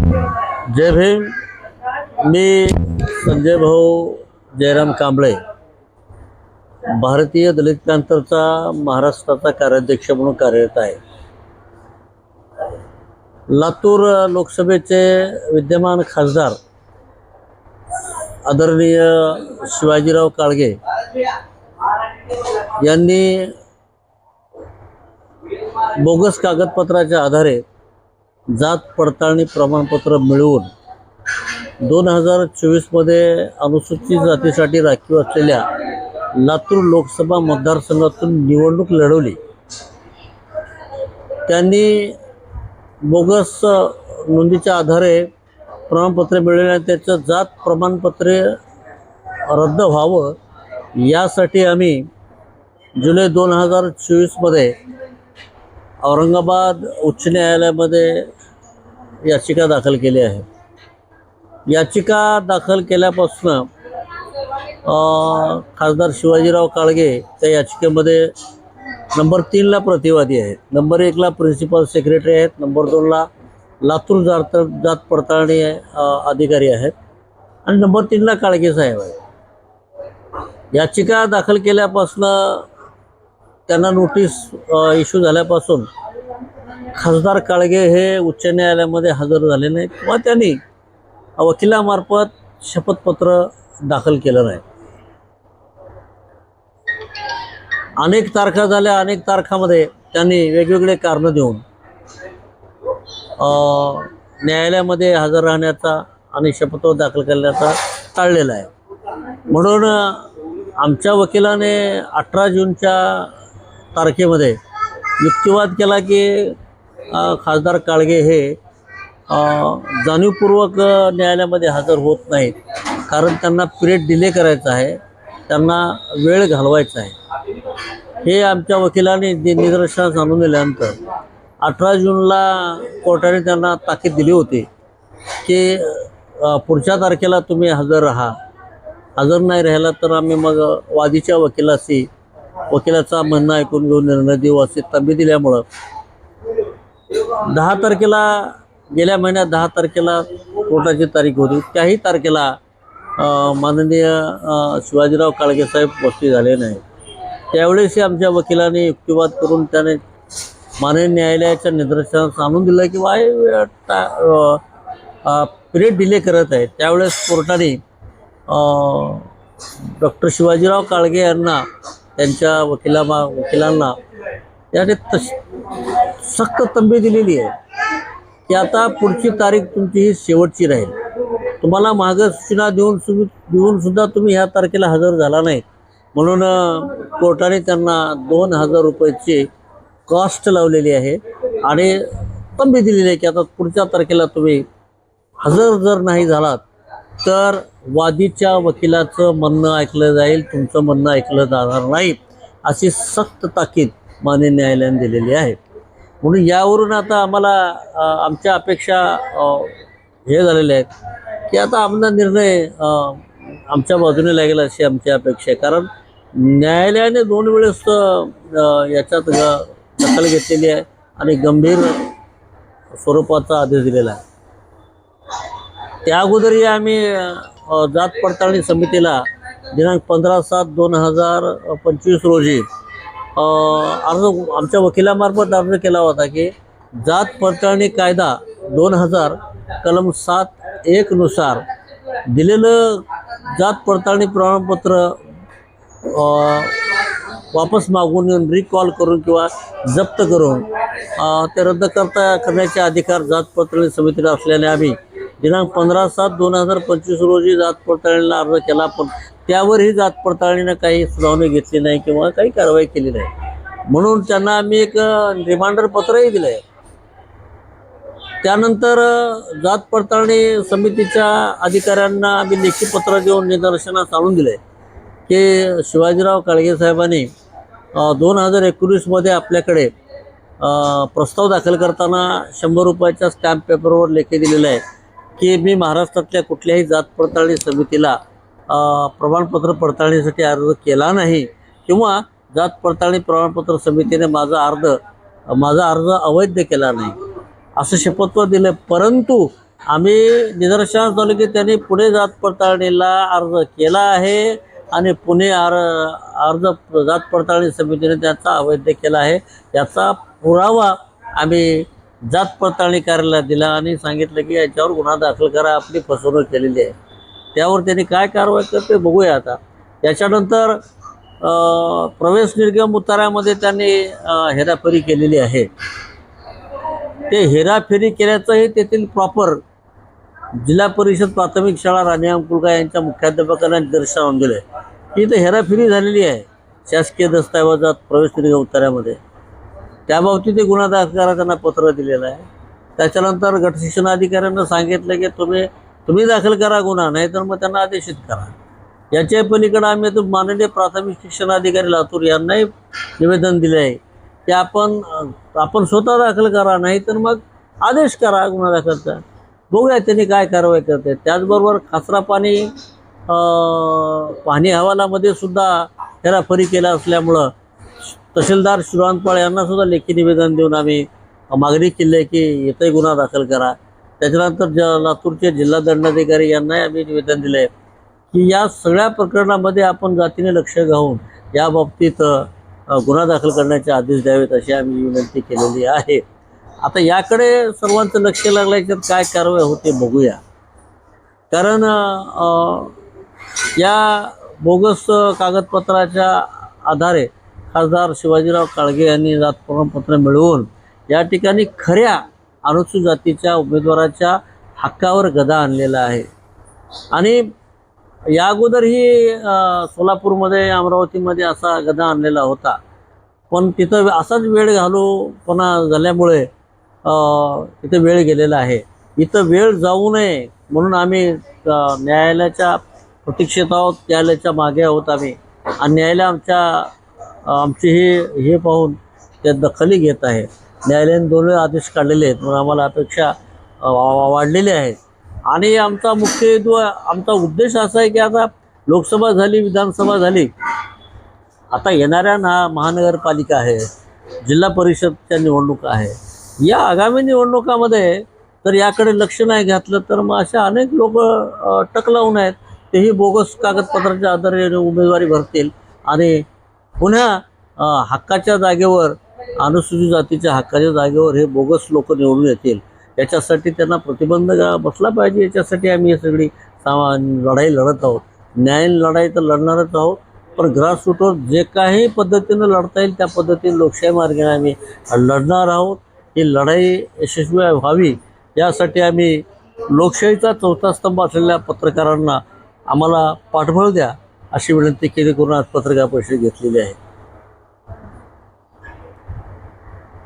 जय भीम। मी संजय भाऊ जयराम कांबळे भारतीय दलित पॅंथरचा महाराष्ट्राचा कार्याध्यक्ष म्हणून कार्यरत आहे. लातूर लोकसभेचे विद्यमान खासदार आदरणीय शिवाजीराव काळगे यांनी बोगस कागदपत्राच्या आधारे जात पडताळणी प्रमाणपत्र मिळवून दोन हजार चोवीसमध्ये अनुसूचित जातीसाठी राखीव असलेल्या लातूर लोकसभा मतदारसंघातून निवडणूक लढवली. त्यांनी बोगस नोंदीच्या आधारे प्रमाणपत्र मिळवले आणि त्याचं जात प्रमाणपत्रे रद्द व्हावं यासाठी आम्ही जुलै दोन हजार चोवीसमध्ये औरंगाबाद उच्च न्यायालयामध्ये याचिका दाखल केली आहे. याचिका दाखल केल्यापासून खासदार शिवाजीराव काळगे त्या याचिकेमध्ये नंबर तीनला प्रतिवादी आहेत. नंबर एकला प्रिन्सिपल सेक्रेटरी आहेत. नंबर दोनला लातूर जात जात पडताळणी अधिकारी आहेत. आणि नंबर तीनला काळगे साहेब आहेत. याचिका दाखल केल्यापासून त्यांना नोटीस इश्यू झाल्यापासून खासदार काळगे हे उच्च न्यायालयामध्ये हजर झाले नाहीत किंवा त्यांनी वकिलामार्फत शपथपत्र दाखल केलं नाही. अनेक तारखा झाल्या अनेक तारखामध्ये त्यांनी वेगवेगळे कारणं देऊन न्यायालयामध्ये हजर राहण्याचा आणि शपथ दाखल करण्याचा टाळलेला आहे. म्हणून आमच्या वकिलाने अठरा जूनच्या तारखेमध्ये युक्तिवाद केला की खासदार काळगे हे जाणीवपूर्वक न्यायालयामध्ये हजर होत नाहीत. कारण त्यांना पिरियड डिले करायचा आहे. त्यांना वेळ घालवायचा आहे. हे आमच्या वकिलांनी निदर्शनास आणून दिल्यानंतर अठरा जूनला कोर्टाने त्यांना ताकीद दिली होती की पुढच्या तारखेला तुम्ही हजर राहा. हजर नाही राहिला तर आम्ही मग वादीच्या वकिलाशी वकिलाचा म्हणणं ऐकून घेऊन निर्णय देऊ असे तंबी दिल्यामुळं दहा तारखेला गेल्या महिन्यात दहा तारखेला कोर्टाची तारीख होती. त्याही तारखेला माननीय शिवाजीराव काळगे साहेब उपस्थित झाले नाही. त्यावेळेसही आमच्या वकिलाने युक्तिवाद करून त्याने माननीय न्यायालयाच्या निदर्शनास आणून दिलं की वाय टा पिरियड डिले करत आहे. त्यावेळेस कोर्टाने डॉक्टर शिवाजीराव काळगे यांना त्यांच्या वकिला वकिलांना याने तश सक्त तंबी दिलेली आहे. की आता पुढची तारीख तुमची ही शेवटची राहील. तुम्हाला मागं सूचना देऊन सुद्धा देऊन सुद्धा तुम्ही ह्या तारखेला हजर झाला नाही म्हणून कोर्टाने त्यांना दोन हजार रुपयाची कॉस्ट लावलेली आहे. आणि तंबी दिलेली आहे की आता पुढच्या तारखेला तुम्ही हजर जर नाही झालात तर वादीच्या वकिलाचं म्हणणं ऐकलं जाईल तुमचं म्हणणं ऐकलं जाणार नाही अशी सक्त ताकीद मान्य न्यायालयाने दिलेली आहे. म्हणून यावरून आता आम्हाला आमच्या अपेक्षा हे झालेल्या आहेत की आता आमचा निर्णय आमच्या बाजूने लागेल अशी आमची अपेक्षा आहे. कारण न्यायालयाने दोन वेळेस याच्यात दखल घेतलेली आहे आणि गंभीर स्वरूपाचा आदेश दिलेला आहे. त्या अगोदरही आम्ही जात पडताळणी समितीला दिनांक पंधरा सात दोन हजार पंचवीस रोजी अर्ज आमच्या वकिलामार्फत अर्ज केला होता की जात पडताळणी कायदा दोन हजार कलम सात एकनुसार दिलेलं जात पडताळणी प्रमाणपत्र वापस मागून येऊन रिकॉल करून किंवा जप्त करून ते रद्द करता करण्याचे अधिकार जात पडताळणी समितीला असल्याने आम्ही दिनांक पंधरा सात दोन हजार पंचवीस रोजी जात पडताळणीला अर्ज केला. पण त्यावरही जात पडताळणीनं काही सुनावणी घेतली नाही किंवा काही कारवाई केली नाही. म्हणून त्यांना आम्ही एक रिमांडर पत्रही दिलं आहे त्यानंतर जात पडताळणी समितीच्या अधिकाऱ्यांना आम्ही लेखी पत्र देऊन निदर्शनास आणून दिलं आहे की शिवाजीराव काळगे साहेबांनी दोन हजार एकोणीसमध्ये आपल्याकडे प्रस्ताव दाखल करताना शंभर रुपयाच्या स्टॅम्प पेपरवर लेखी दिलेलं आहे की मी महाराष्ट्रातल्या कुठल्याही जात पडताळणी समितीला प्रमाणपत्र पडताळणीसाठी अर्ज केला नाही किंवा जात पडताळणी प्रमाणपत्र समितीने माझा अर्ज माझा अर्ज अवैध केला नाही. असं शपथपत्र दिलं परंतु आम्ही निदर्शनास झालो की त्यांनी पुणे जात पडताळणीला अर्ज केला आहे आणि पुणे आर अर्ज जात पडताळणी समितीने त्याचा अवैध केला आहे. याचा पुरावा आम्ही जात पडताळणी कार्यालयात दिला आणि सांगितलं की याच्यावर गुन्हा दाखल करा आपली फसवणूक केलेली आहे. त्यावर त्यांनी काय कारवाई करते बघूया आता. याच्यानंतर प्रवेश निर्गम उतारामध्ये त्यांनी हेराफेरी केलेली आहे. ते हेराफेरी केल्याचंही तेथील प्रॉपर जिल्हा परिषद प्राथमिक शाळा राणी कुलगा यांच्या मुख्याध्यापकांना निदर्शनावर दिलं आहे की इथं हेराफेरी झालेली आहे. शासकीय दस्तऐवजात प्रवेश निर्गम उतारामध्ये त्याबाबतीत ते गुन्हा दाखल करा त्यांना पत्र दिलेलं आहे. त्याच्यानंतर गटशिक्षण अधिकाऱ्यांना सांगितलं की तुम्ही तुम्ही दाखल करा गुन्हा नाही तर मग त्यांना आदेशित करा. याच्या पलीकडे आम्ही आता माननीय प्राथमिक शिक्षण अधिकारी लातूर यांनाही निवेदन दिले आहे की आपण आपण स्वतः दाखल करा नाही तर मग आदेश करा गुन्हा दाखलचा बघूया त्यांनी काय कारवाई करते त्याचबरोबर खासरा पाणी पाणी हवालामध्ये सुद्धा हेराफेरी केला असल्यामुळं तहसीलदार शिवानपाळ यांना सुद्धा लेखी निवेदन देऊन आम्ही मागणी केली आहे की इथंही गुन्हा दाखल करा. त्याच्यानंतर ज लातूरचे जिल्हा दंडाधिकारी यांनाही आम्ही निवेदन दिलं आहे की या सगळ्या प्रकरणामध्ये आपण जातीने लक्ष घालून या बाबतीत गुन्हा दाखल करण्याचे आदेश द्यावेत अशी आम्ही विनंती केलेली आहे. आता याकडे सर्वांचं लक्ष लागल्याच्यात काय कारवाई होते बघूया. कारण या बोगस कागदपत्राच्या आधारे खासदार शिवाजीराव काळगे यांनी जात प्रमाणपत्र मिळवून या ठिकाणी खऱ्या अनुसूचित जातीच्या उमेदवाराच्या हक्कावर गदा आणलेला आहे. आणि या अगोदरही सोलापूरमध्ये अमरावतीमध्ये असा गदा आणलेला होता. पण तिथं असाच वेळ घालूपणा झाल्यामुळे तिथं वेळ गेलेला आहे. इथं वेळ जाऊ नये म्हणून आम्ही न्यायालयाच्या प्रतीक्षेत आहोत न्यायालयाच्या मागे आहोत आम्ही. आणि न्यायालय आमच्या आमची हे हे पाहून त्या दखली घेत आहे. न्यायालयाने दोन वेळा आदेश काढलेले आहेत म्हणून आम्हाला अपेक्षा अ, आहेत वाढलेली आहे. आणि आमचा मुख्य हेतू आमचा उद्देश असा आहे की आता लोकसभा झाली विधानसभा झाली आता येणाऱ्या ना महानगरपालिका आहे जिल्हा परिषदच्या निवडणुका आहे या आगामी निवडणुकामध्ये तर याकडे लक्ष नाही घातलं तर मग अशा अनेक लोक टक लावून आहेत तेही बोगस कागदपत्राच्या आधारे उमेदवारी भरतील. आणि पुन्हा हक्काच्या जागेवर अनुसूचित जातीच्या हक्काच्या जागेवर हे बोगस लोक निवडून येतील. याच्यासाठी त्यांना प्रतिबंध बसला पाहिजे. याच्यासाठी आम्ही हे सगळी सामा लढाई लढत आहोत. न्याय लढाई तर लढणारच आहोत. पण ग्रासरूटवर जे काही पद्धतीनं लढता येईल त्या पद्धतीने लोकशाही मार्गाने आम्ही लढणार आहोत. ही लढाई यशस्वी व्हावी यासाठी आम्ही लोकशाहीचा चौथा स्तंभ असलेल्या पत्रकारांना आम्हाला पाठबळ द्या अशी विनंती केली करून आज पत्रकार परिषद घेतलेली आहे.